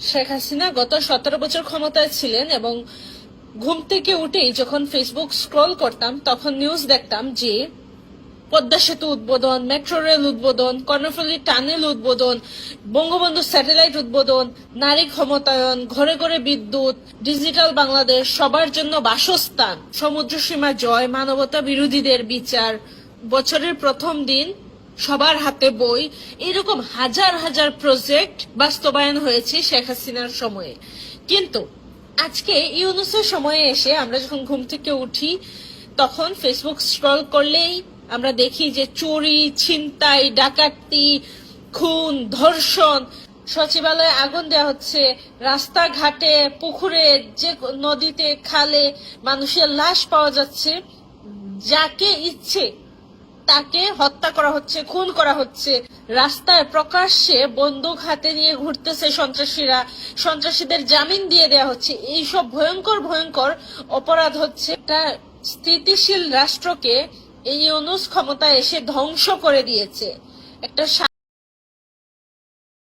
শেখ হাসিনা গত সতেরো বছর ক্ষমতায় ছিলেন এবং ঘুম থেকে উঠেই যখন ফেসবুক স্ক্রল করতাম, তখন নিউজ দেখতাম যে পদ্মা সেতু উদ্বোধন মেট্রো রেল উদ্বোধন, কর্ণফুলী টানেল উদ্বোধন, বঙ্গবন্ধু স্যাটেলাইট উদ্বোধন, নারী ক্ষমতায়ন, ঘরে ঘরে বিদ্যুৎ ডিজিটাল বাংলাদেশ, সবার জন্য বাসস্থান সমুদ্র সীমা জয়, মানবতা বিরোধীদের বিচার। বছরের প্রথম দিন সবার হাতে বই। এরকম হাজার হাজার প্রজেক্ট বাস্তবায়ন হয়েছে শেখ হাসিনার সময়ে। কিন্তু আজকে ইউনুসের সময়ে এসে আমরা যখন ঘুম থেকে উঠি, তখন ফেসবুক স্ক্রল করলেই আমরা দেখি যে চুরি, ছিনতাই, ডাকাতি, খুন, ধর্ষণ, সচিবালয়ে আগুন দেওয়া হচ্ছে, রাস্তাঘাটে, পুকুরে, যে নদীতে, খালে মানুষের লাশ পাওয়া যাচ্ছে। যাকে ইচ্ছে তাকে হত্যা করা হচ্ছে, খুন করা হচ্ছে। রাস্তায় প্রকাশ্যে বন্দুক হাতে নিয়ে ঘুরতেছে সন্ত্রাসীরা। সন্ত্রাসীদের জামিন দিয়ে দেওয়া হচ্ছে। এই সব ভয়ঙ্কর ভয়ঙ্কর অপরাধ হচ্ছে। একটা স্থিতিশীল রাষ্ট্রকে এই অনুষ ক্ষমতায় এসে ধ্বংস করে দিয়েছে। একটা